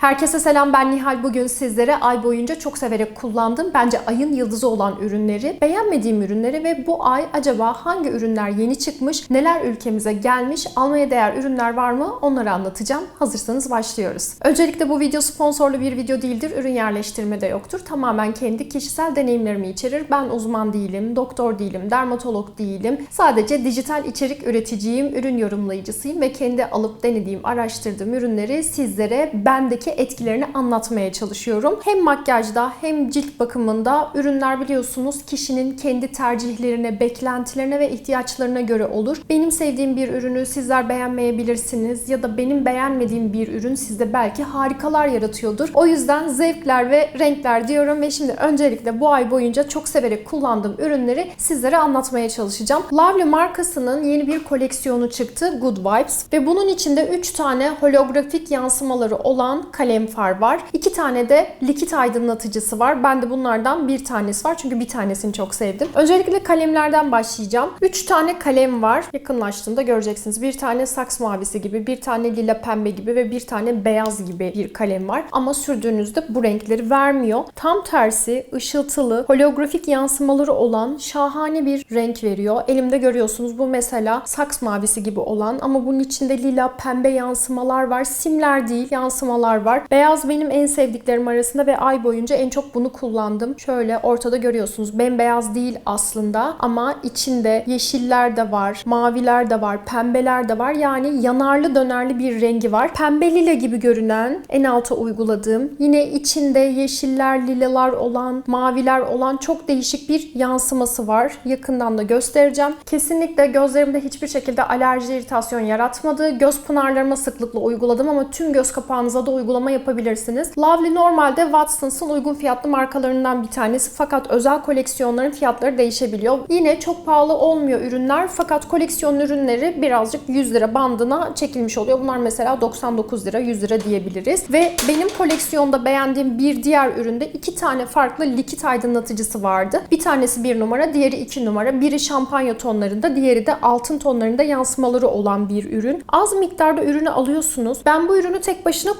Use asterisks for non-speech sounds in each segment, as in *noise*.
Herkese selam ben Nihal. Bugün sizlere ay boyunca çok severek kullandığım bence ayın yıldızı olan ürünleri, beğenmediğim ürünleri ve bu ay acaba hangi ürünler yeni çıkmış, neler ülkemize gelmiş, almaya değer ürünler var mı onları anlatacağım. Hazırsanız başlıyoruz. Öncelikle bu video sponsorlu bir video değildir. Ürün yerleştirme de yoktur. Tamamen kendi kişisel deneyimlerimi içerir. Ben uzman değilim, doktor değilim, dermatolog değilim. Sadece dijital içerik üreticiyim, ürün yorumlayıcısıyım ve kendi alıp denediğim, araştırdığım ürünleri sizlere bendeki etkilerini anlatmaya çalışıyorum. Hem makyajda hem cilt bakımında ürünler biliyorsunuz kişinin kendi tercihlerine, beklentilerine ve ihtiyaçlarına göre olur. Benim sevdiğim bir ürünü sizler beğenmeyebilirsiniz ya da benim beğenmediğim bir ürün sizde belki harikalar yaratıyordur. O yüzden zevkler ve renkler diyorum ve şimdi öncelikle bu ay boyunca çok severek kullandığım ürünleri sizlere anlatmaya çalışacağım. Lovely markasının yeni bir koleksiyonu çıktı Good Vibes ve bunun içinde 3 tane holografik yansımaları olan kalem far var. 2 tane de likit aydınlatıcısı var. Ben de bunlardan bir tanesi var çünkü bir tanesini çok sevdim. Öncelikle kalemlerden başlayacağım. 3 tane kalem var. Yakınlaştığında göreceksiniz. Bir tane saks mavisi gibi, bir tane lila pembe gibi ve bir tane beyaz gibi bir kalem var. Ama sürdüğünüzde bu renkleri vermiyor. Tam tersi ışıltılı, holografik yansımaları olan şahane bir renk veriyor. Elimde görüyorsunuz bu mesela saks mavisi gibi olan ama bunun içinde lila pembe yansımalar var. Simler değil, yansımalar var. Beyaz benim en sevdiklerim arasında ve ay boyunca en çok bunu kullandım. Şöyle ortada görüyorsunuz. Bembeyaz değil aslında ama içinde yeşiller de var, maviler de var, pembeler de var. Yani yanarlı dönerli bir rengi var. Pembe lila gibi görünen en alta uyguladığım. Yine içinde yeşiller, lilalar olan, maviler olan çok değişik bir yansıması var. Yakından da göstereceğim. Kesinlikle gözlerimde hiçbir şekilde alerji, iritasyon yaratmadı. Göz pınarlarıma sıklıkla uyguladım ama tüm göz kapağınıza da uygulama yapabilirsiniz. Lovely normalde Watsons'ın uygun fiyatlı markalarından bir tanesi fakat özel koleksiyonların fiyatları değişebiliyor. Yine çok pahalı olmuyor ürünler fakat koleksiyon ürünleri birazcık 100 lira bandına çekilmiş oluyor. Bunlar mesela 99 lira, 100 lira diyebiliriz. Ve benim koleksiyonda beğendiğim bir diğer üründe iki tane farklı likit aydınlatıcısı vardı. Bir tanesi bir numara, diğeri iki numara. Biri şampanya tonlarında, diğeri de altın tonlarında yansımaları olan bir ürün. Az miktarda ürünü alıyorsunuz. Ben bu ürünü tek başına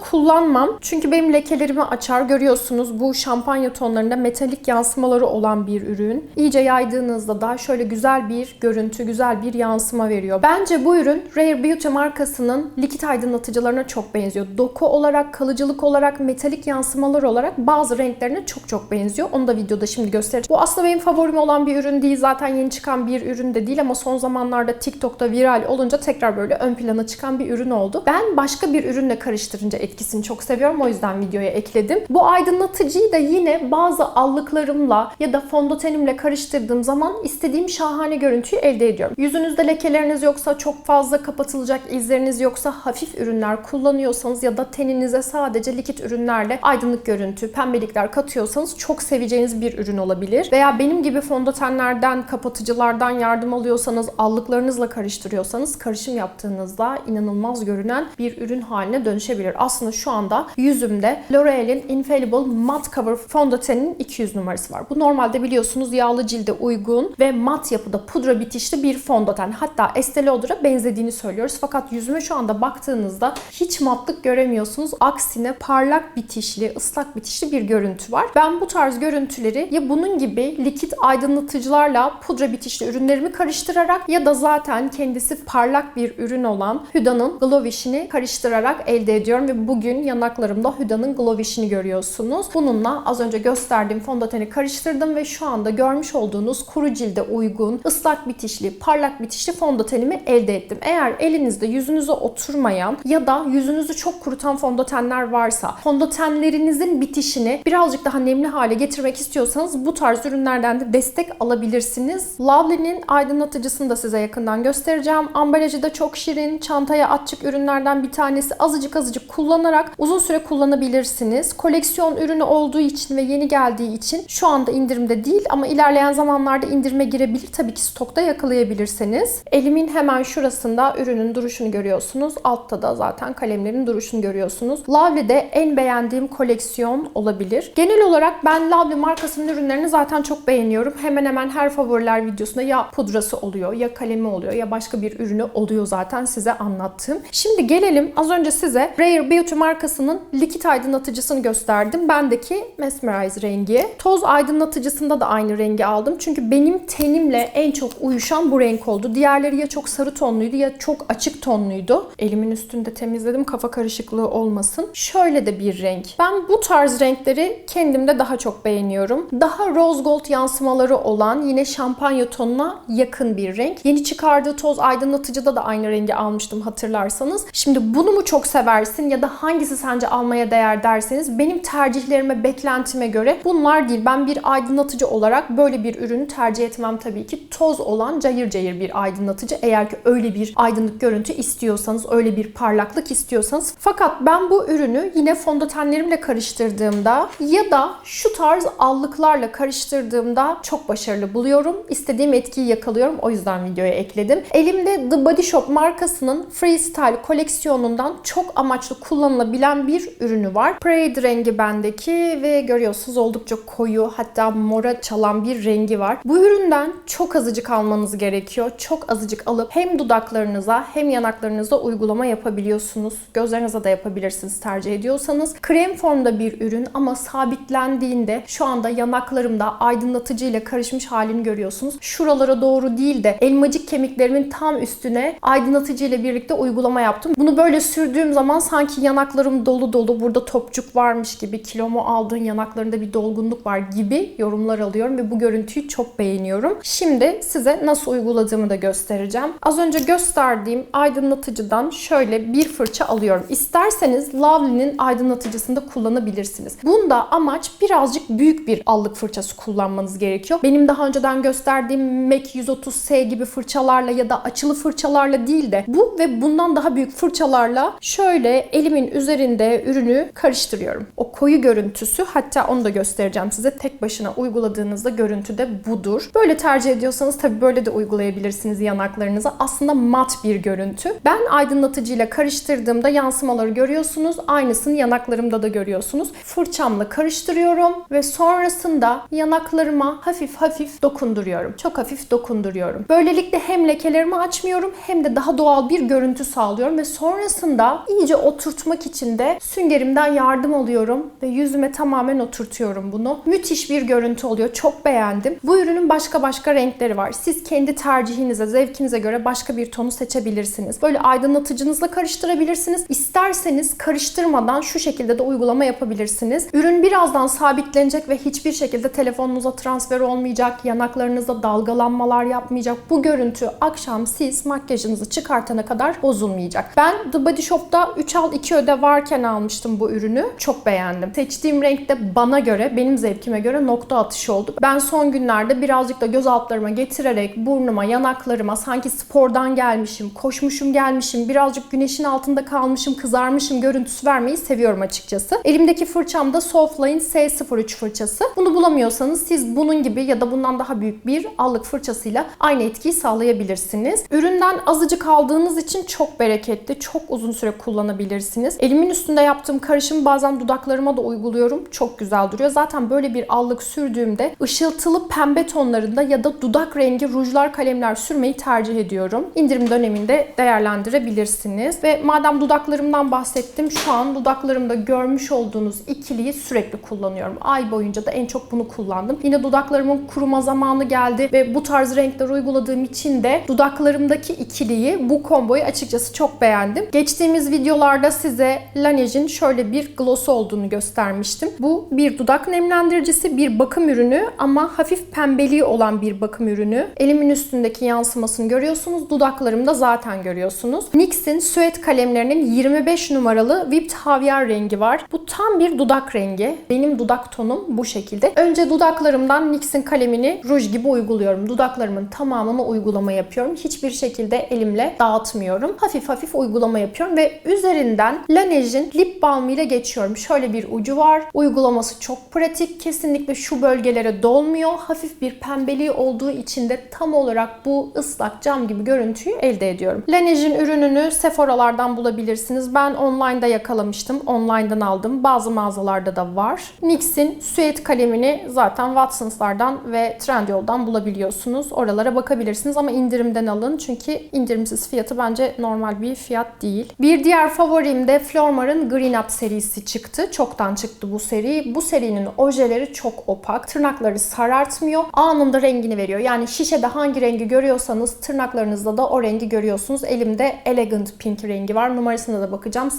kullanmam. Çünkü benim lekelerimi açar. Görüyorsunuz bu şampanya tonlarında metalik yansımaları olan bir ürün. İyice yaydığınızda da şöyle güzel bir görüntü, güzel bir yansıma veriyor. Bence bu ürün Rare Beauty markasının likit aydınlatıcılarına çok benziyor. Doku olarak, kalıcılık olarak, metalik yansımalar olarak bazı renklerine çok çok benziyor. Onu da videoda şimdi göstereceğim. Bu aslında benim favorim olan bir ürün değil. Zaten yeni çıkan bir ürün de değil ama son zamanlarda TikTok'ta viral olunca tekrar böyle ön plana çıkan bir ürün oldu. Ben başka bir ürünle karıştırınca etkisini çok seviyorum. O yüzden videoya ekledim. Bu aydınlatıcıyı da yine bazı allıklarımla ya da fondötenimle karıştırdığım zaman istediğim şahane görüntüyü elde ediyorum. Yüzünüzde lekeleriniz yoksa, çok fazla kapatılacak izleriniz yoksa, hafif ürünler kullanıyorsanız ya da teninize sadece likit ürünlerle aydınlık görüntü, pembelikler katıyorsanız çok seveceğiniz bir ürün olabilir. Veya benim gibi fondötenlerden, kapatıcılardan yardım alıyorsanız, allıklarınızla karıştırıyorsanız karışım yaptığınızda inanılmaz görünen bir ürün haline dönüşebilir. Aslında şu anda yüzümde L'Oreal'in Infallible Matte Cover fondöteninin 200 numarası var. Bu normalde biliyorsunuz yağlı cilde uygun ve mat yapıda pudra bitişli bir fondöten. Hatta Estee Lauder'a benzediğini söylüyoruz. Fakat yüzüme şu anda baktığınızda hiç matlık göremiyorsunuz. Aksine parlak bitişli, ıslak bitişli bir görüntü var. Ben bu tarz görüntüleri ya bunun gibi likit aydınlatıcılarla pudra bitişli ürünlerimi karıştırarak ya da zaten kendisi parlak bir ürün olan Huda'nın Glowish'ini karıştırarak elde ediyorum ve bugün yanaklarımda Huda'nın Glowish'ini görüyorsunuz. Bununla az önce gösterdiğim fondöteni karıştırdım ve şu anda görmüş olduğunuz kuru cilde uygun, ıslak bitişli, parlak bitişli fondötenimi elde ettim. Eğer elinizde yüzünüze oturmayan ya da yüzünüzü çok kurutan fondötenler varsa, fondötenlerinizin bitişini birazcık daha nemli hale getirmek istiyorsanız bu tarz ürünlerden de destek alabilirsiniz. Lovely'nin aydınlatıcısını da size yakından göstereceğim. Ambalajı da çok şirin, çantaya atçık ürünlerden bir tanesi. Azıcık azıcık kullanarak uzun süre kullanabilirsiniz. Koleksiyon ürünü olduğu için ve yeni geldiği için şu anda indirimde değil ama ilerleyen zamanlarda indirime girebilir. Tabii ki stokta yakalayabilirseniz. Elimin hemen şurasında ürünün duruşunu görüyorsunuz. Altta da zaten kalemlerin duruşunu görüyorsunuz. Lovely'de en beğendiğim koleksiyon olabilir. Genel olarak ben Lovely markasının ürünlerini zaten çok beğeniyorum. Hemen hemen her favoriler videosunda ya pudrası oluyor, ya kalemi oluyor, ya başka bir ürünü oluyor zaten size anlattım. Şimdi gelelim az önce size Rare Beauty markası markasının likit aydınlatıcısını gösterdim. Bendeki Mesmerize rengi. Toz aydınlatıcısında da aynı rengi aldım. Çünkü benim tenimle en çok uyuşan bu renk oldu. Diğerleri ya çok sarı tonluydu ya çok açık tonluydu. Elimin üstünde temizledim kafa karışıklığı olmasın. Şöyle de bir renk. Ben bu tarz renkleri kendimde daha çok beğeniyorum. Daha rose gold yansımaları olan yine şampanya tonuna yakın bir renk. Yeni çıkardığı toz aydınlatıcıda da aynı rengi almıştım hatırlarsanız. Şimdi bunu mu çok seversin ya da hangisi sence almaya değer derseniz benim tercihlerime, beklentime göre bunlar değil. Ben bir aydınlatıcı olarak böyle bir ürünü tercih etmem tabii ki. Toz olan cayır cayır bir aydınlatıcı. Eğer ki öyle bir aydınlık görüntü istiyorsanız, öyle bir parlaklık istiyorsanız. Fakat ben bu ürünü yine fondötenlerimle karıştırdığımda ya da şu tarz allıklarla karıştırdığımda çok başarılı buluyorum. İstediğim etkiyi yakalıyorum. O yüzden videoya ekledim. Elimde The Body Shop markasının Freestyle koleksiyonundan çok amaçlı kullanılabilen bir ürünü var. Parade rengi bendeki ve görüyorsunuz oldukça koyu hatta mora çalan bir rengi var. Bu üründen çok azıcık almanız gerekiyor. Çok azıcık alıp hem dudaklarınıza hem yanaklarınıza uygulama yapabiliyorsunuz. Gözlerinize de yapabilirsiniz tercih ediyorsanız. Krem formda bir ürün ama sabitlendiğinde şu anda yanaklarımda aydınlatıcı ile karışmış halini görüyorsunuz. Şuralara doğru değil de elmacık kemiklerimin tam üstüne aydınlatıcı ile birlikte uygulama yaptım. Bunu böyle sürdüğüm zaman sanki yanaklarım dolu dolu burada topçuk varmış gibi kilomu aldığın yanaklarında bir dolgunluk var gibi yorumlar alıyorum ve bu görüntüyü çok beğeniyorum. Şimdi size nasıl uyguladığımı da göstereceğim. Az önce gösterdiğim aydınlatıcıdan şöyle bir fırça alıyorum. İsterseniz Lovely'nin aydınlatıcısını da kullanabilirsiniz. Bunda amaç birazcık büyük bir allık fırçası kullanmanız gerekiyor. Benim daha önceden gösterdiğim MAC 130S gibi fırçalarla ya da açılı fırçalarla değil de bu ve bundan daha büyük fırçalarla şöyle elimin üzerinde ürünü karıştırıyorum. O koyu görüntüsü hatta onu da göstereceğim size. Tek başına uyguladığınızda görüntü de budur. Böyle tercih ediyorsanız tabii böyle de uygulayabilirsiniz yanaklarınıza. Aslında mat bir görüntü. Ben aydınlatıcıyla karıştırdığımda yansımaları görüyorsunuz. Aynısını yanaklarımda da görüyorsunuz. Fırçamla karıştırıyorum ve sonrasında yanaklarıma hafif hafif dokunduruyorum. Çok hafif dokunduruyorum. Böylelikle hem lekelerimi açmıyorum hem de daha doğal bir görüntü sağlıyorum ve sonrasında iyice oturtmak için de süngerimden yardım alıyorum ve yüzüme tamamen oturtuyorum bunu. Müthiş bir görüntü oluyor. Çok beğendim. Bu ürünün başka başka renkleri var. Siz kendi tercihinize, zevkinize göre başka bir tonu seçebilirsiniz. Böyle aydınlatıcınızla karıştırabilirsiniz. İsterseniz karıştırmadan şu şekilde de uygulama yapabilirsiniz. Ürün birazdan sabitlenecek ve hiçbir şekilde telefonunuza transfer olmayacak, yanaklarınızda dalgalanmalar yapmayacak. Bu görüntü akşam siz makyajınızı çıkartana kadar bozulmayacak. Ben The Body Shop'ta 3 al 2 öde varken almıştım bu ürünü. Çok beğendim. Seçtiğim renk de bana göre, benim zevkime göre nokta atışı oldu. Ben son günlerde birazcık da göz altlarıma getirerek burnuma, yanaklarıma sanki spordan gelmişim, koşmuşum gelmişim, birazcık güneşin altında kalmışım, kızarmışım görüntüsü vermeyi seviyorum açıkçası. Elimdeki fırçam da Softline S03 fırçası. Bunu bulamıyorsanız siz bunun gibi ya da bundan daha büyük bir allık fırçasıyla aynı etkiyi sağlayabilirsiniz. Üründen azıcık aldığınız için çok bereketli, çok uzun süre kullanabilirsiniz. Elimin üstünde yaptığım karışımı bazen dudaklarıma da uyguluyorum. Çok güzel duruyor. Zaten böyle bir allık sürdüğümde ışıltılı pembe tonlarında ya da dudak rengi rujlar, kalemler sürmeyi tercih ediyorum. İndirim döneminde değerlendirebilirsiniz. Ve madem dudaklarımdan bahsettim, şu an dudaklarımda görmüş olduğunuz ikiliyi sürekli kullanıyorum. Ay boyunca da en çok bunu kullandım. Yine dudaklarımın kuruma zamanı geldi ve bu tarz renkler uyguladığım için de dudaklarımdaki ikiliyi, bu komboyu açıkçası çok beğendim. Geçtiğimiz videolarda size Laneige'in şöyle bir gloss olduğunu göstermiştim. Bu bir dudak nemlendiricisi, bir bakım ürünü ama hafif pembeliği olan bir bakım ürünü. Elimin üstündeki yansımasını görüyorsunuz. Dudaklarımda zaten görüyorsunuz. NYX'in süet kalemlerinin 25 numaralı Whipped Havyar rengi var. Bu tam bir dudak rengi. Benim dudak tonum bu şekilde. Önce dudaklarımdan NYX'in kalemini ruj gibi uyguluyorum. Dudaklarımın tamamını uygulama yapıyorum. Hiçbir şekilde elimle dağıtmıyorum. Hafif hafif uygulama yapıyorum ve üzerinden Laneige'in lip balm ile geçiyorum. Şöyle bir ucu var. Uygulaması çok pratik. Kesinlikle şu bölgelere dolmuyor. Hafif bir pembeliği olduğu için de tam olarak bu ıslak cam gibi görüntüyü elde ediyorum. Laneige'in ürününü Sephora'lardan bulabilirsiniz. Ben online'da yakalamıştım. Online'dan aldım. Bazı mağazalarda da var. NYX'in süet kalemini zaten Watsons'lardan ve Trendyol'dan bulabiliyorsunuz. Oralara bakabilirsiniz ama indirimden alın. Çünkü indirimsiz fiyatı bence normal bir fiyat değil. Bir diğer favorim de Florma Dermar'ın Green Up serisi çıktı. Çoktan çıktı bu seri. Bu serinin ojeleri çok opak. Tırnakları sarartmıyor. Anında rengini veriyor. Yani şişede hangi rengi görüyorsanız tırnaklarınızda da o rengi görüyorsunuz. Elimde Elegant Pink rengi var. Numarasına da bakacağım.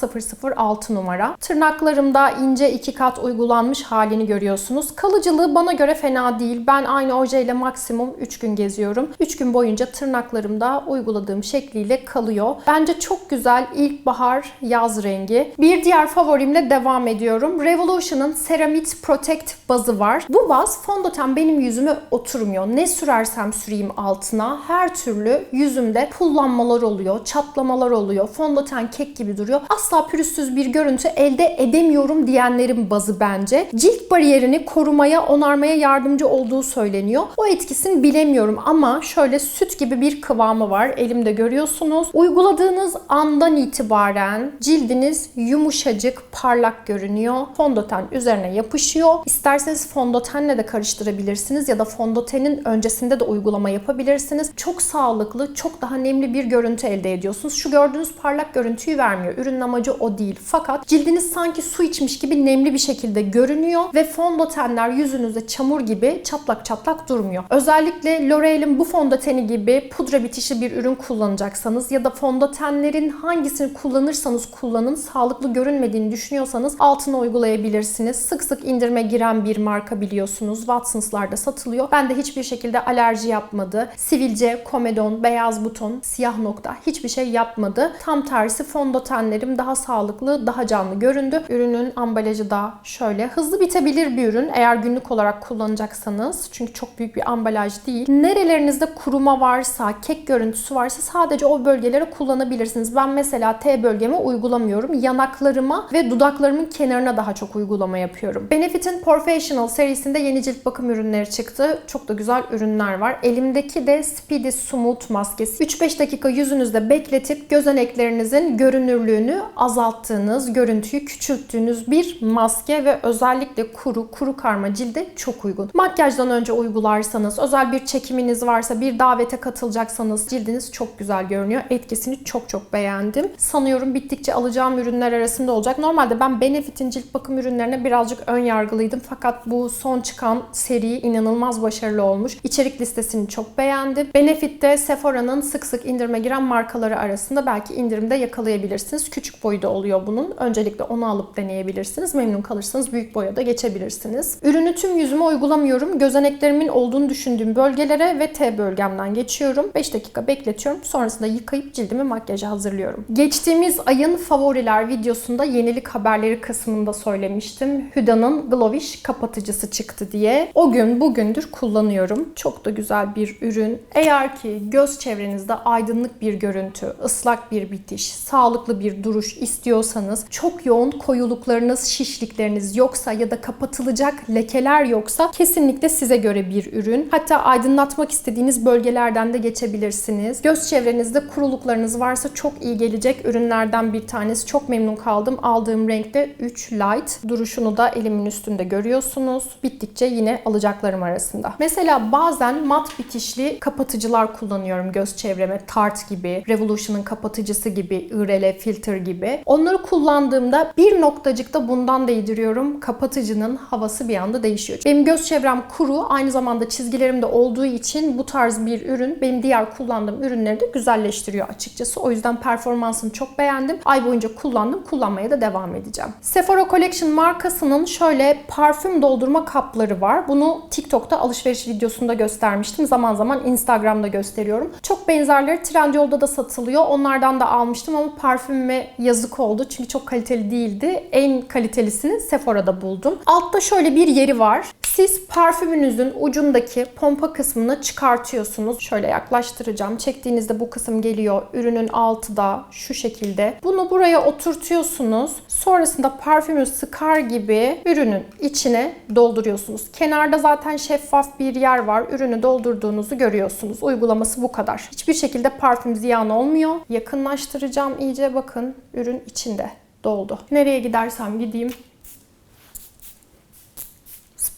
006 numara. Tırnaklarımda ince iki kat uygulanmış halini görüyorsunuz. Kalıcılığı bana göre fena değil. Ben aynı ojeyle maksimum 3 gün geziyorum. 3 gün boyunca tırnaklarımda uyguladığım şekliyle kalıyor. Bence çok güzel ilkbahar yaz rengi. Bir diğer favorimle devam ediyorum. Revolution'ın Ceramide Protect bazı var. Bu baz fondöten benim yüzüme oturmuyor. Ne sürersem süreyim altına her türlü yüzümde pullanmalar oluyor, çatlamalar oluyor. Fondöten kek gibi duruyor. Asla pürüzsüz bir görüntü elde edemiyorum diyenlerin bazı bence. Cilt bariyerini korumaya, onarmaya yardımcı olduğu söyleniyor. O etkisini bilemiyorum ama şöyle süt gibi bir kıvamı var. Elimde görüyorsunuz. Uyguladığınız andan itibaren cildiniz yumuşacık, parlak görünüyor. Fondöten üzerine yapışıyor. İsterseniz fondötenle de karıştırabilirsiniz ya da fondötenin öncesinde de uygulama yapabilirsiniz. Çok sağlıklı, çok daha nemli bir görüntü elde ediyorsunuz. Şu gördüğünüz parlak görüntüyü vermiyor. Ürünün amacı o değil. Fakat cildiniz sanki su içmiş gibi nemli bir şekilde görünüyor ve fondötenler yüzünüzde çamur gibi çatlak çatlak durmuyor. Özellikle L'Oreal'in bu fondöteni gibi pudra bitişi bir ürün kullanacaksanız ya da fondötenlerin hangisini kullanırsanız kullanın sağlıklı görünmediğini düşünüyorsanız altına uygulayabilirsiniz. Sık sık indirime giren bir marka biliyorsunuz. Watsons'larda satılıyor. Ben de hiçbir şekilde alerji yapmadı. Sivilce, komedon, beyaz buton, siyah nokta hiçbir şey yapmadı. Tam tersi fondötenlerim daha sağlıklı, daha canlı göründü. Ürünün ambalajı da şöyle. Hızlı bitebilir bir ürün eğer günlük olarak kullanacaksanız. Çünkü çok büyük bir ambalaj değil. Nerelerinizde kuruma varsa, kek görüntüsü varsa sadece o bölgelere kullanabilirsiniz. Ben mesela T bölgeme uygulamıyorum. Yanaklarıma ve dudaklarımın kenarına daha çok uygulama yapıyorum. Benefit'in Professional serisinde yeni cilt bakım ürünleri çıktı. Çok da güzel ürünler var. Elimdeki de Speedy Smooth maskesi. 3-5 dakika yüzünüzde bekletip gözeneklerinizin görünürlüğünü azalttığınız, görüntüyü küçülttüğünüz bir maske ve özellikle kuru, kuru karma cilde çok uygun. Makyajdan önce uygularsanız, özel bir çekiminiz varsa, bir davete katılacaksanız cildiniz çok güzel görünüyor. Etkisini çok çok beğendim. Sanıyorum bittikçe alacağım ürünler arasında olacak. Normalde ben Benefit'in cilt bakım ürünlerine birazcık ön yargılıydım. Fakat bu son çıkan seri inanılmaz başarılı olmuş. İçerik listesini çok beğendim. Benefit'te Sephora'nın sık sık indirime giren markaları arasında belki indirimde yakalayabilirsiniz. Küçük boyu da oluyor bunun. Öncelikle onu alıp deneyebilirsiniz. Memnun kalırsanız büyük boya da geçebilirsiniz. Ürünü tüm yüzüme uygulamıyorum. Gözeneklerimin olduğunu düşündüğüm bölgelere ve T bölgemden geçiyorum. 5 dakika bekletiyorum. Sonrasında yıkayıp cildimi makyaja hazırlıyorum. Geçtiğimiz ayın favoriler videosunda yenilik haberleri kısmında söylemiştim. Hüda'nın Glowish kapatıcısı çıktı diye. O gün bugündür kullanıyorum. Çok da güzel bir ürün. Eğer ki göz çevrenizde aydınlık bir görüntü, ıslak bir bitiş, sağlıklı bir duruş istiyorsanız, çok yoğun koyuluklarınız, şişlikleriniz yoksa ya da kapatılacak lekeler yoksa kesinlikle size göre bir ürün. Hatta aydınlatmak istediğiniz bölgelerden de geçebilirsiniz. Göz çevrenizde kuruluklarınız varsa çok iyi gelecek ürünlerden bir tanesi. Çok memnun kaldım. Aldığım renkte 3 Light. Duruşunu da elimin üstünde görüyorsunuz. Bittikçe yine alacaklarım arasında. Mesela bazen mat bitişli kapatıcılar kullanıyorum göz çevreme. Tarte gibi, Revolution'ın kapatıcısı gibi, IRL filter gibi. Onları kullandığımda bir noktacıkta bundan değdiriyorum. Kapatıcının havası bir anda değişiyor. Benim göz çevrem kuru, aynı zamanda çizgilerim de olduğu için bu tarz bir ürün benim diğer kullandığım ürünleri de güzelleştiriyor açıkçası. O yüzden performansını çok beğendim. Ay boyunca kullandım, kullanmaya da devam edeceğim. Sephora Collection markasının şöyle parfüm doldurma kapları var. Bunu TikTok'ta alışveriş videosunda göstermiştim. Zaman zaman Instagram'da gösteriyorum. Çok benzerleri Trendyol'da da satılıyor. Onlardan da almıştım ama parfümüme yazık oldu. Çünkü çok kaliteli değildi. En kalitelisini Sephora'da buldum. Altta şöyle bir yeri var. Siz parfümünüzün ucundaki pompa kısmını çıkartıyorsunuz. Şöyle yaklaştıracağım. Çektiğinizde bu kısım geliyor. Ürünün altı da şu şekilde. Bunu buraya oturtuyorsunuz. Sonrasında parfümü sıkar gibi ürünün içine dolduruyorsunuz. Kenarda zaten şeffaf bir yer var. Ürünü doldurduğunuzu görüyorsunuz. Uygulaması bu kadar. Hiçbir şekilde parfüm ziyan olmuyor. Yakınlaştıracağım iyice bakın ürün içinde doldu. Nereye gidersem gideyim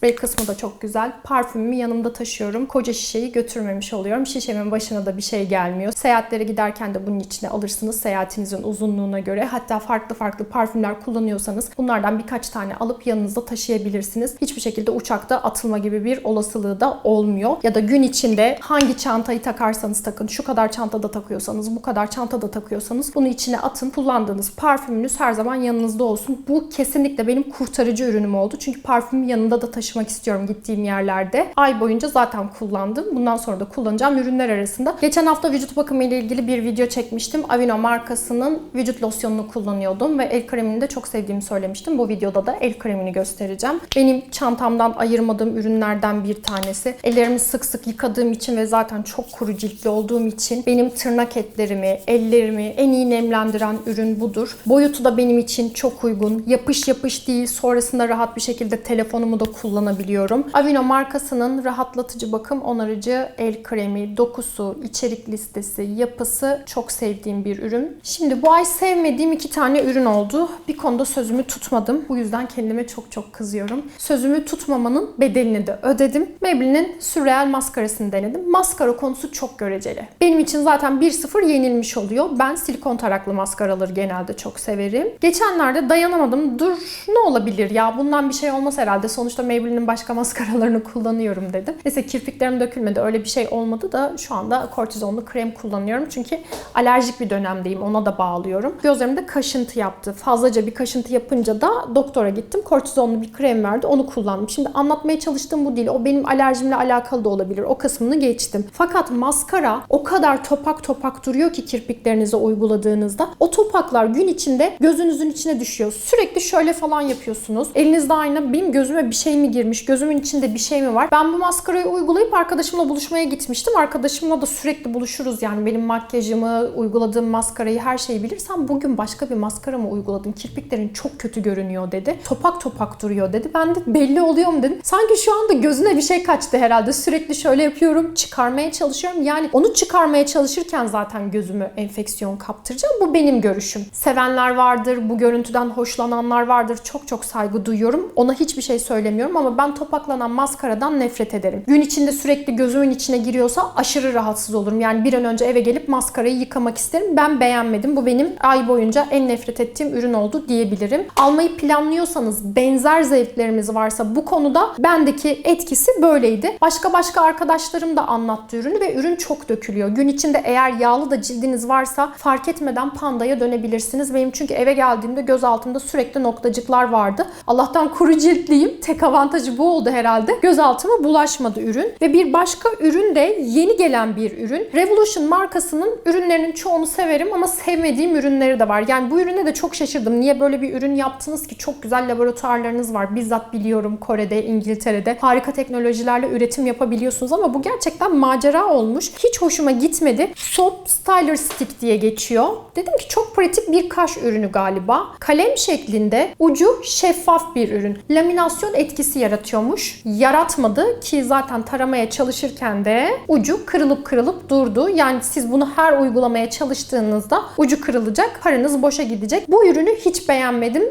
Sprey kısmı da çok güzel. Parfümümü yanımda taşıyorum. Koca şişeyi götürmemiş oluyorum. Şişemin başına da bir şey gelmiyor. Seyahatlere giderken de bunun içine alırsınız seyahatinizin uzunluğuna göre. Hatta farklı farklı parfümler kullanıyorsanız bunlardan birkaç tane alıp yanınızda taşıyabilirsiniz. Hiçbir şekilde uçakta atılma gibi bir olasılığı da olmuyor. Ya da gün içinde hangi çantayı takarsanız takın, şu kadar çantada takıyorsanız, bu kadar çantada takıyorsanız bunu içine atın. Kullandığınız parfümünüz her zaman yanınızda olsun. Bu kesinlikle benim kurtarıcı ürünüm oldu. Çünkü parfümü yanında da taşımak istiyorum gittiğim yerlerde. Ay boyunca zaten kullandım. Bundan sonra da kullanacağım ürünler arasında. Geçen hafta vücut bakımı ile ilgili bir video çekmiştim. Avino markasının vücut losyonunu kullanıyordum ve el kremini de çok sevdiğimi söylemiştim. Bu videoda da el kremini göstereceğim. Benim çantamdan ayırmadığım ürünlerden bir tanesi. Ellerimi sık sık yıkadığım için ve zaten çok kuru ciltli olduğum için benim tırnak etlerimi, ellerimi en iyi nemlendiren ürün budur. Boyutu da benim için çok uygun. Yapış yapış değil. Sonrasında rahat bir şekilde telefonumu da kullanabiliyorum. Avino markasının rahatlatıcı bakım onarıcı el kremi, dokusu, içerik listesi, yapısı çok sevdiğim bir ürün. Şimdi bu ay sevmediğim iki tane ürün oldu. Bir konuda sözümü tutmadım. Bu yüzden kendime çok çok kızıyorum. Sözümü tutmamanın bedelini de ödedim. Maybelline'in Surreal maskarasını denedim. Maskara konusu çok göreceli. Benim için zaten 1-0 yenilmiş oluyor. Ben silikon taraklı maskaraları genelde çok severim. Geçenlerde dayanamadım. Dur ne olabilir ya bundan bir şey olmaz herhalde. Sonuçta Maybelline'in başka maskaralarını kullanıyorum dedim. Neyse kirpiklerim dökülmedi. Öyle bir şey olmadı da şu anda kortizonlu krem kullanıyorum. Çünkü alerjik bir dönemdeyim. Ona da bağlıyorum. Gözlerimde kaşıntı yaptı. Fazlaca bir kaşıntı yapınca da doktora gittim. Kortizonlu bir krem verdi. Onu kullandım. Şimdi anlatmaya çalıştığım bu değil. O benim alerjimle alakalı da olabilir. O kısmını geçtim. Fakat maskara o kadar topak topak duruyor ki kirpiklerinize uyguladığınızda. O topaklar gün içinde gözünüzün içine düşüyor. Sürekli şöyle falan yapıyorsunuz. Elinizde ayna benim gözüme bir şey mi girmiş? Gözümün içinde bir şey mi var? Ben bu maskarayı uygulayıp arkadaşımla buluşmaya gitmiştim. Arkadaşımla da sürekli buluşuruz yani. Benim makyajımı, uyguladığım maskarayı her şeyi bilirsen bugün başka bir maskara mı uyguladın? Kirpiklerin çok kötü görünüyor dedi. Topak topak duruyor dedi. Ben de belli oluyor mu dedim. Sanki şu anda gözüne bir şey kaçtı herhalde. Sürekli şöyle yapıyorum. Çıkarmaya çalışıyorum. Yani onu çıkarmaya çalışırken zaten gözümü enfeksiyon kaptıracağım. Bu benim görüşüm. Sevenler vardır. Bu görüntüden hoşlananlar vardır. Çok çok saygı duyuyorum. Ona hiçbir şey söylemiyorum ama ben topaklanan maskaradan nefret ederim. Gün içinde sürekli gözümün içine giriyorsa aşırı rahatsız olurum. Yani bir an önce eve gelip maskarayı yıkamak isterim. Ben beğenmedim. Bu benim ay boyunca en nefret ettiğim ürün oldu diyebilirim. Almayı planlıyorsanız benzer zevklerimiz varsa bu konuda bendeki etkisi böyleydi. Başka başka arkadaşlarım da anlattı ürünü ve ürün çok dökülüyor. Gün içinde eğer yağlı da cildiniz varsa fark etmeden pandaya dönebilirsiniz. Benim çünkü eve geldiğimde göz altımda sürekli noktacıklar vardı. Allah'tan kuru ciltliyim. Tek avantajı bu oldu herhalde. Göz altıma bulaşmadı ürün. Ve bir başka ürün de yeni gelen bir ürün. Revolution markasının ürünlerinin çoğunu severim ama sevmediğim ürünleri de var. Yani bu ürüne de çok şaşırdım. Niye böyle bir ürün yaptınız ki? Çok güzel laboratuvarlarınız var. Bizzat biliyorum Kore'de, İngiltere'de. Harika teknolojilerle üretim yapabiliyorsunuz ama bu gerçekten macera olmuş. Hiç hoşuma gitmedi. Soap Styler Stick diye geçiyor. Dedim ki çok pratik bir kaş ürünü galiba. Kalem şeklinde ucu şeffaf bir ürün. Laminasyon etkisi yaratıyormuş. Yaratmadı ki zaten taramaya çalışırken de ucu kırılıp kırılıp durdu. Yani siz bunu her uygulamaya çalıştığınızda ucu kırılacak, paranız boşa gidecek. Bu ürünü hiç beğenmedim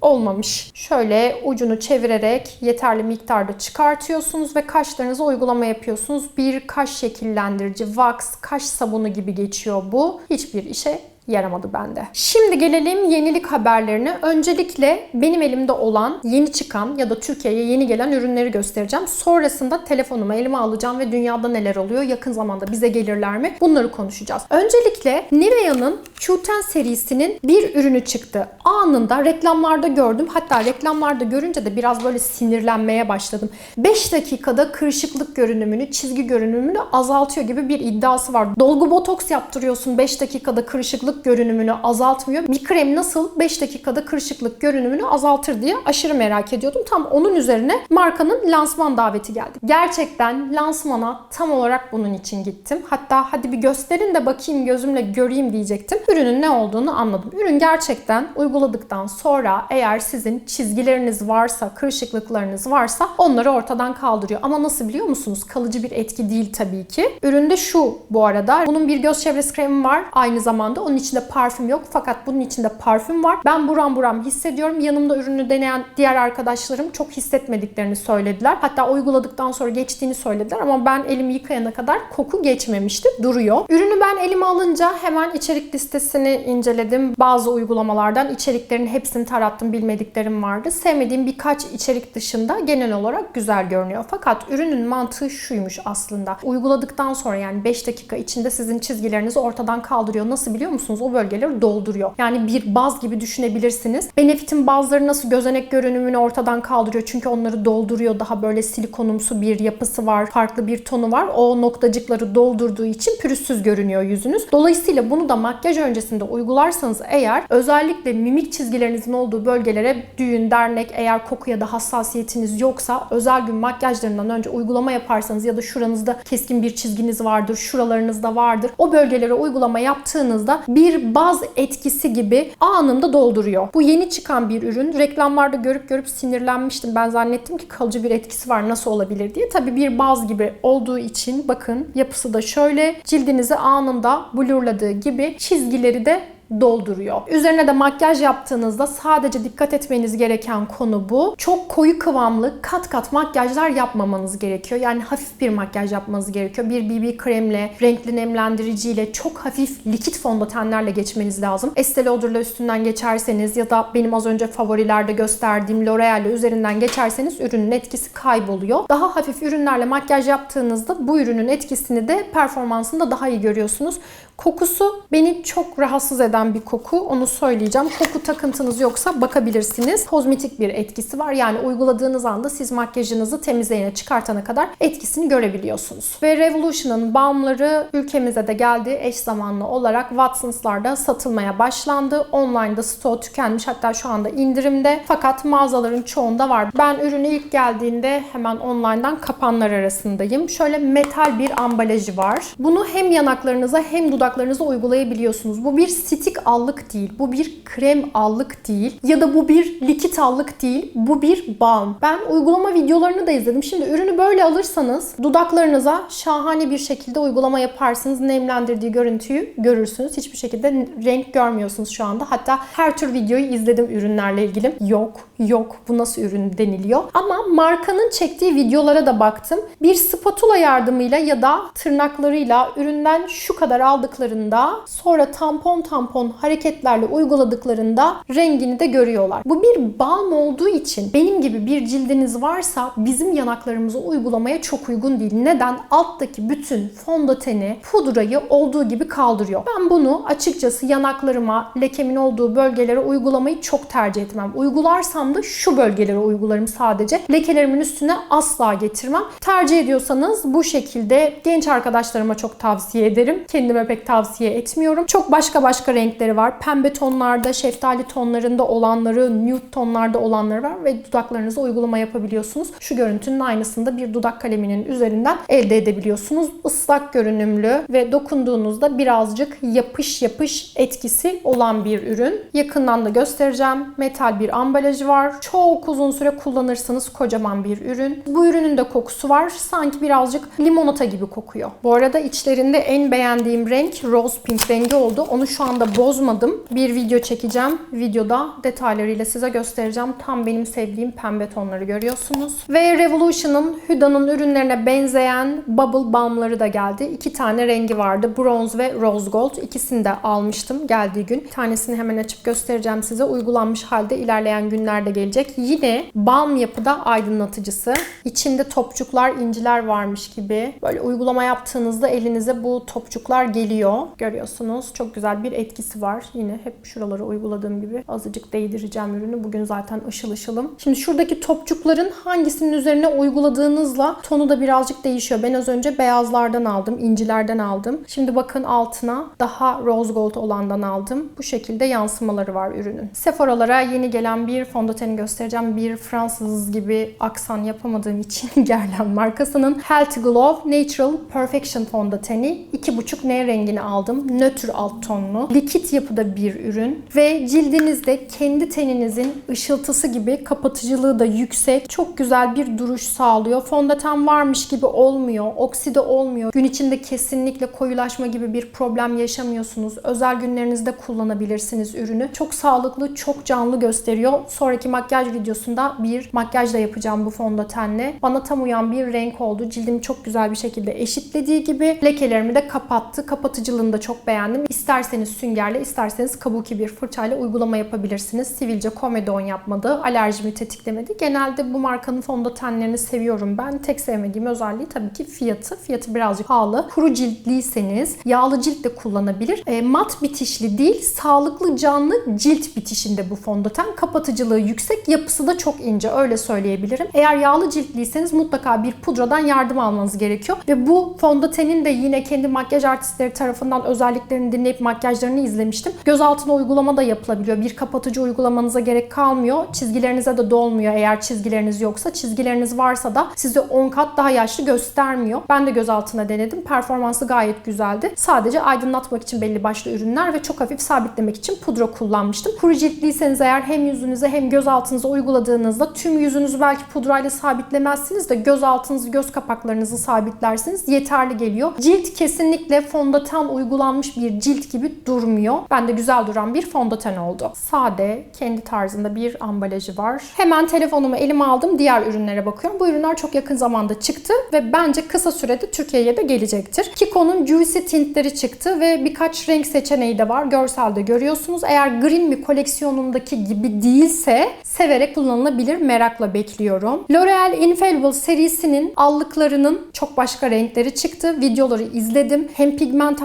olmamış. Şöyle ucunu çevirerek yeterli miktarda çıkartıyorsunuz ve kaşlarınıza uygulama yapıyorsunuz. Bir kaş şekillendirici, wax, kaş sabunu gibi geçiyor bu. Hiçbir işe yaramadı bende. Şimdi gelelim yenilik haberlerine. Öncelikle benim elimde olan yeni çıkan ya da Türkiye'ye yeni gelen ürünleri göstereceğim. Sonrasında telefonumu elime alacağım ve dünyada neler oluyor, yakın zamanda bize gelirler mi? Bunları konuşacağız. Öncelikle Nivea'nın Q10 serisinin bir ürünü çıktı. Anında reklamlarda gördüm. Hatta reklamlarda görünce de biraz böyle sinirlenmeye başladım. 5 dakikada kırışıklık görünümünü, çizgi görünümünü azaltıyor gibi bir iddiası var. Dolgu botoks yaptırıyorsun 5 dakikada kırışıklık görünümünü azaltmıyor. Bir krem nasıl 5 dakikada kırışıklık görünümünü azaltır diye aşırı merak ediyordum. Tam onun üzerine markanın lansman daveti geldi. Gerçekten lansmana tam olarak bunun için gittim. Hatta hadi bir gösterin de bakayım gözümle göreyim diyecektim. Ürünün ne olduğunu anladım. Ürün gerçekten uyguladıktan sonra eğer sizin çizgileriniz varsa, kırışıklıklarınız varsa onları ortadan kaldırıyor. Ama nasıl biliyor musunuz? Kalıcı bir etki değil tabii ki. Üründe şu bu arada. Bunun bir göz çevresi kremi var aynı zamanda. Onun içinde parfüm yok fakat bunun içinde parfüm var. Ben buram buram hissediyorum. Yanımda ürünü deneyen diğer arkadaşlarım çok hissetmediklerini söylediler. Hatta uyguladıktan sonra geçtiğini söylediler ama ben elimi yıkayana kadar koku geçmemişti. Duruyor. Ürünü ben elime alınca hemen içerik listesini inceledim. Bazı uygulamalardan içeriklerin hepsini tarattım. Bilmediklerim vardı. Sevmediğim birkaç içerik dışında genel olarak güzel görünüyor. Fakat ürünün mantığı şuymuş aslında. Uyguladıktan sonra yani 5 dakika içinde sizin çizgilerinizi ortadan kaldırıyor. Nasıl biliyor musunuz? O bölgeleri dolduruyor. Yani bir baz gibi düşünebilirsiniz. Benefit'in bazıları nasıl gözenek görünümünü ortadan kaldırıyor. Çünkü onları dolduruyor. Daha böyle silikonumsu bir yapısı var. Farklı bir tonu var. O noktacıkları doldurduğu için pürüzsüz görünüyor yüzünüz. Dolayısıyla bunu da makyaj öncesinde uygularsanız eğer özellikle mimik çizgilerinizin olduğu bölgelere düğün, dernek eğer kokuya da hassasiyetiniz yoksa özel gün makyajlarından önce uygulama yaparsanız ya da şuranızda keskin bir çizginiz vardır, şuralarınızda vardır. O bölgelere uygulama yaptığınızda bir baz etkisi gibi anında dolduruyor. Bu yeni çıkan bir ürün. Reklamlarda görüp görüp sinirlenmiştim. Ben zannettim ki kalıcı bir etkisi var nasıl olabilir diye. Tabii bir baz gibi olduğu için bakın yapısı da şöyle. Cildinizi anında blurladığı gibi çizgileri de dolduruyor. Üzerine de makyaj yaptığınızda sadece dikkat etmeniz gereken konu bu. Çok koyu kıvamlı kat kat makyajlar yapmamanız gerekiyor. Yani hafif bir makyaj yapmanız gerekiyor. Bir BB kremle, renkli nemlendiriciyle, çok hafif likit fondötenlerle geçmeniz lazım. Estee Lauder'la üstünden geçerseniz ya da benim az önce favorilerde gösterdiğim L'Oreal'le üzerinden geçerseniz ürünün etkisi kayboluyor. Daha hafif ürünlerle makyaj yaptığınızda bu ürünün etkisini de performansında daha iyi görüyorsunuz. Kokusu beni çok rahatsız eden bir koku. Onu söyleyeceğim. Koku takıntınız yoksa bakabilirsiniz. Kozmetik bir etkisi var. Yani uyguladığınız anda siz makyajınızı temizleyene çıkartana kadar etkisini görebiliyorsunuz. Ve Revolution'ın balmları ülkemize de geldi. Eş zamanlı olarak Watsons'larda satılmaya başlandı. Online'da stoğu tükenmiş. Hatta şu anda indirimde. Fakat mağazaların çoğunda var. Ben ürünü ilk geldiğinde hemen online'dan kapanlar arasındayım. Şöyle metal bir ambalajı var. Bunu hem yanaklarınıza hem dudaklarınıza uygulayabiliyorsunuz. Bu bir stik allık değil. Bu bir krem allık değil. Ya da bu bir likit allık değil. Bu bir balm. Ben uygulama videolarını da izledim. Şimdi ürünü böyle alırsanız dudaklarınıza şahane bir şekilde uygulama yaparsınız. Nemlendirdiği görüntüyü görürsünüz. Hiçbir şekilde renk görmüyorsunuz şu anda. Hatta her tür videoyu izledim ürünlerle ilgili. Yok, yok bu nasıl ürün deniliyor. Ama markanın çektiği videolara da baktım. Bir spatula yardımıyla ya da tırnaklarıyla üründen şu kadar aldıklarında sonra tampon tampon hareketlerle uyguladıklarında rengini de görüyorlar. Bu bir balm olduğu için benim gibi bir cildiniz varsa bizim yanaklarımızı uygulamaya çok uygun değil. Neden? Alttaki bütün fondöteni, pudrayı olduğu gibi kaldırıyor. Ben bunu açıkçası yanaklarıma, lekemin olduğu bölgelere uygulamayı çok tercih etmem. Uygularsam da şu bölgelere uygularım sadece. Lekelerimin üstüne asla getirmem. Tercih ediyorsanız bu şekilde genç arkadaşlarıma çok tavsiye ederim. Kendime pek tavsiye etmiyorum. Çok başka başka renkleri var. Pembe tonlarda, şeftali tonlarında olanları, nude tonlarda olanları var ve dudaklarınıza uygulama yapabiliyorsunuz. Şu görüntünün aynısını bir dudak kaleminin üzerinden elde edebiliyorsunuz. Islak görünümlü ve dokunduğunuzda birazcık yapış yapış etkisi olan bir ürün. Yakından da göstereceğim. Metal bir ambalajı var. Çok uzun süre kullanırsanız kocaman bir ürün. Bu ürünün de kokusu var. Sanki birazcık limonata gibi kokuyor. Bu arada içlerinde en beğendiğim renk rose pink rengi oldu. Onu şu anda bozmadım. Bir video çekeceğim. Videoda detaylarıyla size göstereceğim. Tam benim sevdiğim pembe tonları görüyorsunuz. Ve Revolution'ın Huda'nın ürünlerine benzeyen Bubble Balm'ları da geldi. İki tane rengi vardı. Bronze ve Rose Gold. İkisini de almıştım geldiği gün. Bir tanesini hemen açıp göstereceğim size. Uygulanmış halde ilerleyen günlerde gelecek. Yine balm yapıda aydınlatıcısı. İçinde topçuklar, inciler varmış gibi. Böyle uygulama yaptığınızda elinize bu topçuklar geliyor. Görüyorsunuz. Çok güzel bir etkisi var. Yine hep şuralara uyguladığım gibi azıcık değdireceğim ürünü. Bugün zaten ışıl ışılım. Şimdi şuradaki topçukların hangisinin üzerine uyguladığınızla tonu da birazcık değişiyor. Ben az önce beyazlardan aldım, incilerden aldım. Şimdi bakın altına daha rose gold olandan aldım. Bu şekilde yansımaları var ürünün. Sephora'lara yeni gelen bir fondöteni göstereceğim. Bir Fransız gibi aksan yapamadığım için *laughs* Guerlain markasının Healthy Glow Natural Perfection fondöteni 2,5 N renginde rengini aldım. Nötr alt tonlu. Likit yapıda bir ürün. Ve cildinizde kendi teninizin ışıltısı gibi kapatıcılığı da yüksek. Çok güzel bir duruş sağlıyor. Fondöten varmış gibi olmuyor. Okside olmuyor. Gün içinde kesinlikle koyulaşma gibi bir problem yaşamıyorsunuz. Özel günlerinizde kullanabilirsiniz ürünü. Çok sağlıklı, çok canlı gösteriyor. Sonraki makyaj videosunda bir makyaj da yapacağım bu fondötenle. Bana tam uyan bir renk oldu. Cildimi çok güzel bir şekilde eşitlediği gibi lekelerimi de kapattı. Kapatıcılığını da çok beğendim. İsterseniz süngerle, isterseniz kabuki bir fırçayla uygulama yapabilirsiniz. Sivilce komedon yapmadı. Alerjimi tetiklemedi. Genelde bu markanın fondötenlerini seviyorum ben. Tek sevmediğim özelliği tabii ki fiyatı. Fiyatı birazcık pahalı. Kuru ciltliyseniz yağlı cilt de kullanabilir. E, mat bitişli değil, sağlıklı canlı cilt bitişinde bu fondöten. Kapatıcılığı yüksek, yapısı da çok ince. Öyle söyleyebilirim. Eğer yağlı ciltliyseniz mutlaka bir pudradan yardım almanız gerekiyor. Ve bu fondötenin de yine kendi makyaj artistleri tarafından özelliklerini dinleyip makyajlarını izlemiştim. Göz altına uygulama da yapılabiliyor. Bir kapatıcı uygulamanıza gerek kalmıyor. Çizgilerinize de dolmuyor eğer çizgileriniz yoksa. Çizgileriniz varsa da sizi 10 kat daha yaşlı göstermiyor. Ben de göz altına denedim. Performansı gayet güzeldi. Sadece aydınlatmak için belli başlı ürünler ve çok hafif sabitlemek için pudra kullanmıştım. Kuru ciltliyseniz eğer hem yüzünüze hem göz altınıza uyguladığınızda tüm yüzünüzü belki pudrayla sabitlemezsiniz de göz altınızı, göz kapaklarınızı sabitlersiniz. Yeterli geliyor. Cilt kesinlikle fondöten uygulanmış bir cilt gibi durmuyor. Bende güzel duran bir fondöten oldu. Sade, kendi tarzında bir ambalajı var. Hemen telefonumu elime aldım. Diğer ürünlere bakıyorum. Bu ürünler çok yakın zamanda çıktı ve bence kısa sürede Türkiye'ye de gelecektir. Kiko'nun Juicy Tintleri çıktı ve birkaç renk seçeneği de var. Görselde görüyorsunuz. Eğer Green Mi koleksiyonumdaki gibi değilse severek kullanılabilir. Merakla bekliyorum. L'Oreal Infallible serisinin allıklarının çok başka renkleri çıktı. Videoları izledim. Hem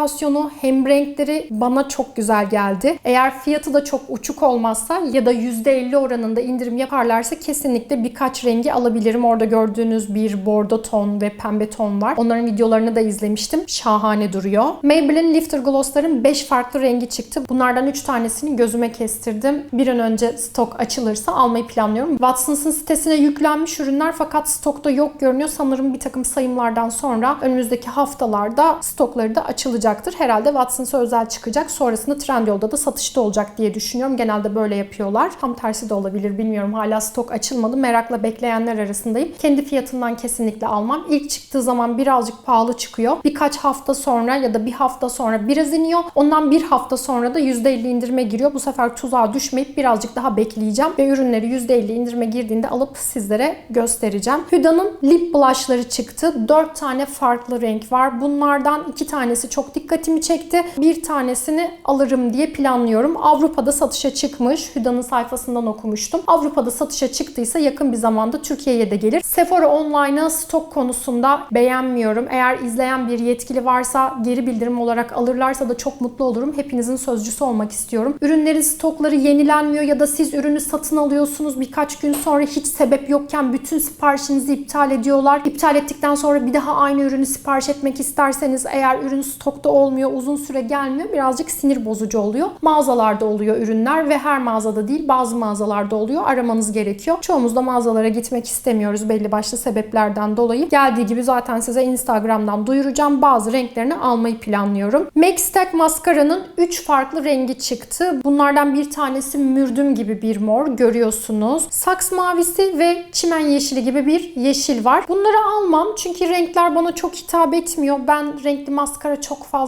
pigmentasyonu hem renkleri bana çok güzel geldi. Eğer fiyatı da çok uçuk olmazsa ya da %50 oranında indirim yaparlarsa kesinlikle birkaç rengi alabilirim. Orada gördüğünüz bir bordo ton ve pembe ton var. Onların videolarını da izlemiştim. Şahane duruyor. Maybelline Lifter Gloss'ların 5 farklı rengi çıktı. Bunlardan 3 tanesini gözüme kestirdim. Bir an önce stok açılırsa almayı planlıyorum. Watsons'ın sitesine yüklenmiş ürünler fakat stokta yok görünüyor. Sanırım bir takım sayımlardan sonra önümüzdeki haftalarda stokları da açılacaktır. Herhalde Watsons'a özel çıkacak. Sonrasında Trendyol'da da satışta olacak diye düşünüyorum. Genelde böyle yapıyorlar. Tam tersi de olabilir bilmiyorum. Hala stok açılmadı. Merakla bekleyenler arasındayım. Kendi fiyatından kesinlikle almam. İlk çıktığı zaman birazcık pahalı çıkıyor. Birkaç hafta sonra ya da bir hafta sonra biraz iniyor. Ondan bir hafta sonra da %50 indirime giriyor. Bu sefer tuzağa düşmeyip birazcık daha bekleyeceğim ve ürünleri %50 indirime girdiğinde alıp sizlere göstereceğim. Huda'nın lip blushları çıktı. 4 tane farklı renk var. Bunlardan 2 tanesi çok dikkatimi çekti. Bir tanesini alırım diye planlıyorum. Avrupa'da satışa çıkmış. Huda'nın sayfasından okumuştum. Avrupa'da satışa çıktıysa yakın bir zamanda Türkiye'ye de gelir. Sephora Online'ı stok konusunda beğenmiyorum. Eğer izleyen bir yetkili varsa geri bildirim olarak alırlarsa da çok mutlu olurum. Hepinizin sözcüsü olmak istiyorum. Ürünlerin stokları yenilenmiyor ya da siz ürünü satın alıyorsunuz birkaç gün sonra hiç sebep yokken bütün siparişinizi iptal ediyorlar. İptal ettikten sonra bir daha aynı ürünü sipariş etmek isterseniz eğer ürün stokta olmuyor, uzun süre gelmiyor birazcık sinir bozucu oluyor. Mağazalarda oluyor ürünler ve her mağazada değil bazı mağazalarda oluyor. Aramanız gerekiyor. Çoğumuz da mağazalara gitmek istemiyoruz belli başlı sebeplerden dolayı. Geldiği gibi zaten size Instagram'dan duyuracağım. Bazı renklerini almayı planlıyorum. Make Stack maskaranın 3 farklı rengi çıktı. Bunlardan bir tanesi mürdüm gibi bir mor görüyorsunuz. Saks mavisi ve çimen yeşili gibi bir yeşil var. Bunları almam çünkü renkler bana çok hitap etmiyor. Ben renkli maskara çok fazla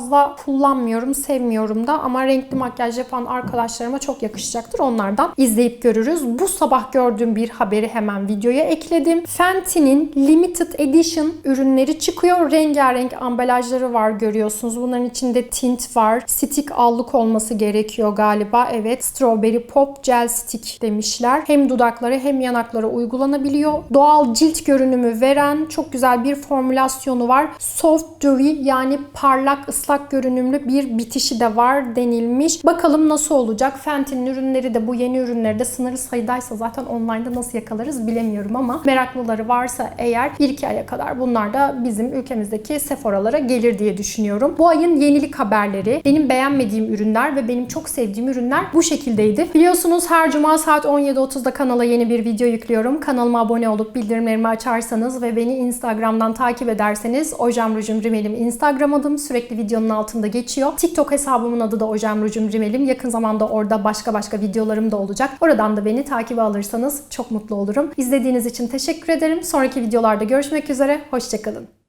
kullanmıyorum, sevmiyorum da ama renkli makyaj yapan arkadaşlarıma çok yakışacaktır. Onlardan izleyip görürüz. Bu sabah gördüğüm bir haberi hemen videoya ekledim. Fenty'nin Limited Edition ürünleri çıkıyor. Rengarenk ambalajları var görüyorsunuz. Bunların içinde tint var. Stick allık olması gerekiyor galiba. Evet. Strawberry Pop Gel Stick demişler. Hem dudaklara hem yanaklara uygulanabiliyor. Doğal cilt görünümü veren çok güzel bir formülasyonu var. Soft dewy yani parlak ıslak görünümlü bir bitişi de var denilmiş. Bakalım nasıl olacak. Fenty'nin ürünleri de bu yeni ürünleri de sınırlı sayıdaysa zaten online'da nasıl yakalarız bilemiyorum ama meraklıları varsa eğer 1-2 aya kadar bunlar da bizim ülkemizdeki Sephora'lara gelir diye düşünüyorum. Bu ayın yenilik haberleri, benim beğenmediğim ürünler ve benim çok sevdiğim ürünler bu şekildeydi. Biliyorsunuz her cuma saat 17.30'da kanala yeni bir video yüklüyorum. Kanalıma abone olup bildirimlerimi açarsanız ve beni Instagram'dan takip ederseniz Ojam Rujum Rimel'im Instagram adım. Sürekli videonun altında geçiyor. TikTok hesabımın adı da Ojem Rucum Rimelim. Yakın zamanda orada başka başka videolarım da olacak. Oradan da beni takibe alırsanız çok mutlu olurum. İzlediğiniz için teşekkür ederim. Sonraki videolarda görüşmek üzere. Hoşçakalın.